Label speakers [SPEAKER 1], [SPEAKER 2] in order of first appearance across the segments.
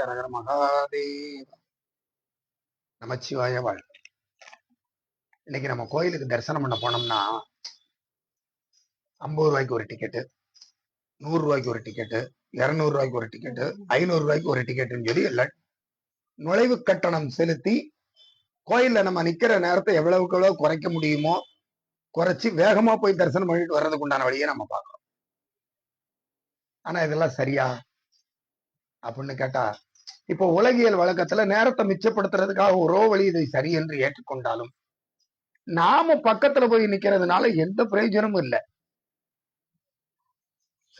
[SPEAKER 1] அரகர மகாதேவ நமச்சிவாய வாழ் இன்னைக்கு நம்ம கோயிலுக்கு தரிசனம் பண்ண போனோம்னா ஐம்பது ரூபாய்க்கு ஒரு டிக்கெட்டு நூறு ரூபாய்க்கு ஒரு டிக்கெட்டு இருநூறு ரூபாய்க்கு ஒரு டிக்கெட்டு ஐநூறு ரூபாய்க்கு ஒரு டிக்கெட்டுன்னு சொல்லி இல்லை நுழைவு கட்டணம் செலுத்தி கோயில்ல நம்ம நிக்கிற நேரத்தை எவ்வளவுக்கு எவ்வளவு குறைக்க முடியுமோ குறைச்சி வேகமா போய் தரிசனம் பண்ணிட்டு வர்றதுக்கு உண்டான வழியை நம்ம பார்க்கறோம். ஆனா இதெல்லாம் சரியா? அப்படின்னு கேட்டா இப்போ உலகியல் வழக்கத்துல நேரத்தை மிச்சப்படுத்துறதுக்காக ஒரோ வழி இதை சரி என்று ஏற்றுக்கொண்டாலும் நாம பக்கத்துல போய் நிக்கிறதுனால எந்த பிரயோஜனமும் இல்லை.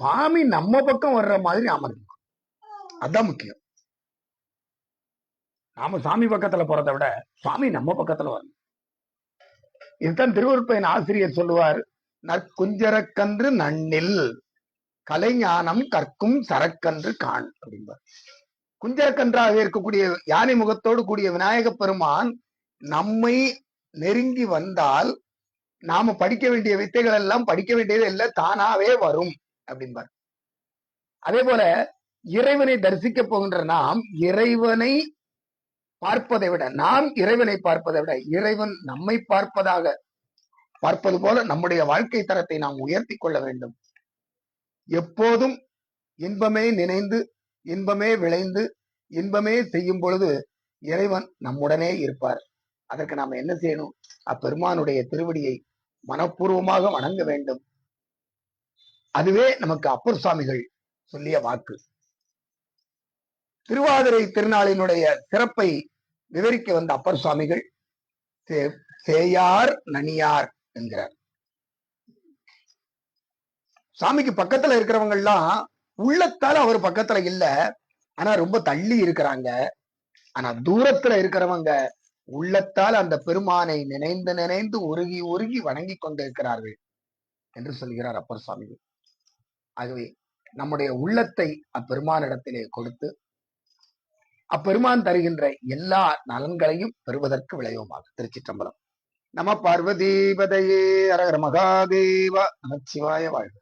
[SPEAKER 1] சுவாமி நம்ம பக்கம் வர்ற மாதிரி அமர்ந்து அதான் முக்கியம். நாம சாமி பக்கத்துல போறதை விட சுவாமி நம்ம பக்கத்துல வரணும். இதுதான் திருவருப்பையின் ஆசிரியர் சொல்லுவார் நற்குஞ்சரக்கன்று நன்னில் கலைஞானம் கற்கும் சரக்கன்று காண் அப்படிம்பார். குஞ்சரக்கன்றாக இருக்கக்கூடிய யானை முகத்தோடு கூடிய விநாயக பெருமான் நம்மை நெருங்கி வந்தால் நாம படிக்க வேண்டிய வித்தைகள் எல்லாம் படிக்க வேண்டியது இல்லை தானாவே வரும் அப்படின்பார் அதே போல இறைவனை தரிசிக்க போகின்ற நாம் இறைவனை பார்ப்பதை விட நாம் இறைவனை பார்ப்பதை விட இறைவன் நம்மை பார்ப்பதாக பார்ப்பது போல நம்முடைய வாழ்க்கை தரத்தை நாம் உயர்த்தி கொள்ள வேண்டும். எப்போதும் இன்பமே நினைந்து இன்பமே விளைந்து இன்பமே செய்யும் பொழுது இறைவன் நம்முடனே இருப்பார். அதற்கு நாம் என்ன செய்யணும்? அப்பெருமானுடைய திருவடியை மனப்பூர்வமாக வணங்க வேண்டும். அதுவே நமக்கு அப்பர் சுவாமிகள் சொல்லிய வாக்கு. திருவாதிரை திருநாளினுடைய சிறப்பை விவரிக்க வந்த அப்பர் சுவாமிகள் சேயார் நனியார் என்கிறார். சாமிக்கு பக்கத்துல இருக்கிறவங்க எல்லாம் உள்ளத்தால அவர் பக்கத்துல இல்ல. ஆனா ரொம்ப தள்ளி இருக்கிறாங்க. ஆனா தூரத்துல இருக்கிறவங்க உள்ளத்தால் அந்த பெருமானை நினைந்து நினைந்து உருகி உருகி வணங்கி கொண்டிருக்கிறார்கள் என்று சொல்கிறார் அப்பர் சுவாமிகள் ஆகவே நம்முடைய உள்ளத்தை அப்பெருமானிடத்திலே கொடுத்து அப்பெருமான் தருகின்ற எல்லா நலன்களையும் பெறுவதற்கு விளைவுமாக திருச்சிற்றம்பலம். நம பார்வதீபதையே அரகர மகாதேவா நமச்சிவாய வாழ்க.